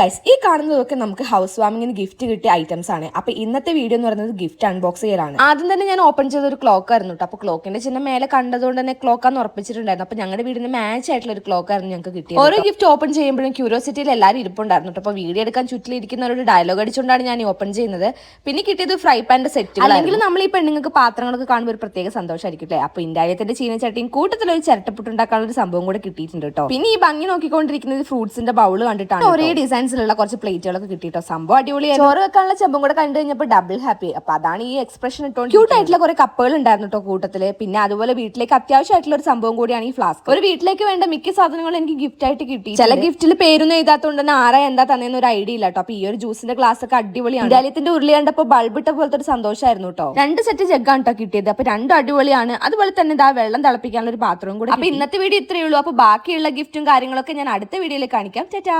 Guys ഈ കാണുന്നതൊക്കെ നമുക്ക് ഹൗസ് വാമിങ്ങിന് ഗിഫ്റ്റ് കിട്ടിയ ഐറ്റംസ് ആണ്. അപ്പൊ ഇന്നത്തെ വീഡിയോ എന്ന് പറയുന്നത് ഗിഫ്റ്റ് അൺബോക്സ് ചെയ്യലാണ്. ആദ്യം തന്നെ ഞാൻ ഓപ്പൺ ചെയ്ത ഒരു ക്ലോക്ക് ആയിരുന്നു കേട്ടോ അപ്പൊ ക്ലോക്കിന്റെ ചിഹ്നം മേലെ കണ്ടതുകൊണ്ട് തന്നെ ക്ലോക്കാന്ന് ഉറപ്പിച്ചിട്ടുണ്ടായിരുന്നു. അപ്പൊ ഞങ്ങളുടെ വീടിന് മാച്ച് ആയിട്ടുള്ള ഒരു ക്ലോക്ക് ആയിരുന്നു ഞങ്ങൾക്ക് കിട്ടിയത് ഓരോ ഗിഫ്റ്റ് ഓപ്പൺ ചെയ്യുമ്പോഴും ക്യൂരിയോസിറ്റിയിൽ എല്ലാവരും ഇരിപ്പുണ്ടായിരുന്നു കേട്ടോ അപ്പൊ വീഡിയോ എടുക്കാൻ ചുറ്റിലിരിക്കുന്നവരോട് ഡയലോഗ് അടിച്ചുകൊണ്ടാണ് ഞാൻ ഓപ്പൺ ചെയ്യുന്നത്. പിന്നെ കിട്ടിയത് ഫ്രൈ പാന്റെ സെറ്റ് അല്ലെങ്കിൽ നമ്മൾ ഈ പെണ്ണുങ്ങൾക്ക് പാത്രങ്ങളൊക്കെ കാണുമ്പോൾ ഒരു പ്രത്യേക സന്തോഷമായിരിക്കും അല്ലേ അപ്പൊ ഇന്ത്യത്തിന്റെ ചീനച്ചട്ടിയും കൂട്ടത്തിൽ ഒരു ചിരട്ടപ്പുട്ടുണ്ടാക്കാനുള്ള ഒരു സംഭവം കൂടെ കിട്ടിയിട്ടുണ്ട് കേട്ടോ പിന്നെ ഈ ഭംഗി നോക്കിക്കൊണ്ടിരിക്കുന്നത് ഫ്രൂട്ട്സിന്റെ ബൗൾ കണ്ടിട്ടാണ് ഒരേ ഡിസൈൻസിലുള്ള കുറച്ച് പ്ലേറ്റുകളൊക്കെ കിട്ടിയിട്ടോ സംഭവം അടിപൊളിയായി ചോറ് വെക്കാനുള്ള ചെമ്പും കൂടെ കണ്ടു കഴിഞ്ഞപ്പോൾ ഡബിൾ ഹാപ്പി അപ്പൊ അതാണ് ഈ എക്സ്പ്രഷൻ ഇട്ടുകൊണ്ട് ക്യൂട്ട് ആയിട്ടുള്ള കുറെ കപ്പുകൾ ഉണ്ടായിരുന്നു കേട്ടോ കൂട്ടത്തിൽ. പിന്നെ അതുപോലെ വീട്ടിലേക്ക് അത്യാവശ്യമായിട്ടുള്ള ഒരു സംഭവം കൂടിയാണ് ഈ ഫ്ലാസ്ക് ഒരു വീട്ടിലേക്ക് വേണ്ട മിക്ക സാധനങ്ങളും എനിക്ക് ഗിഫ്റ്റ് ആയിട്ട് കിട്ടി ചില ഗിഫ്റ്റിൽ പേരൊന്നും എഴുതാത്തതുകൊണ്ട് തന്നെ ആരാ എന്താ തന്നെയെന്ന് ഒരു ഐഡിയ ഇല്ല കേട്ടോ അപ്പൊ ഈ ഒരു ജ്യൂസിന്റെ ഗ്ലാസ് ഒക്കെ അടിപൊളിയാണ്. ഇതാലിയത്തിന്റെ ഉരുളി കണ്ടപ്പോൾ ബൾബിട്ട പോലത്തെ ഒരു സന്തോഷമായിരുന്നു കേട്ടോ രണ്ട് സെറ്റ് ജഗ്ഗാണ് കേട്ടോ കിട്ടിയത്. അപ്പൊ രണ്ടും അടിപൊളിയാണ്. അതുപോലെ തന്നെ ഇതാ വെള്ളം തിളപ്പിക്കാനുള്ള ഒരു പാത്രവും കൂടി അപ്പൊ ഇന്നത്തെ വീഡിയോ ഇത്രയേ ഉള്ളൂ. അപ്പൊ ബാക്കിയുള്ള ഗിഫ്റ്റും കാര്യങ്ങളൊക്കെ ഞാൻ അടുത്ത വീഡിയോയിൽ കാണിക്കാം. ചേട്ടാ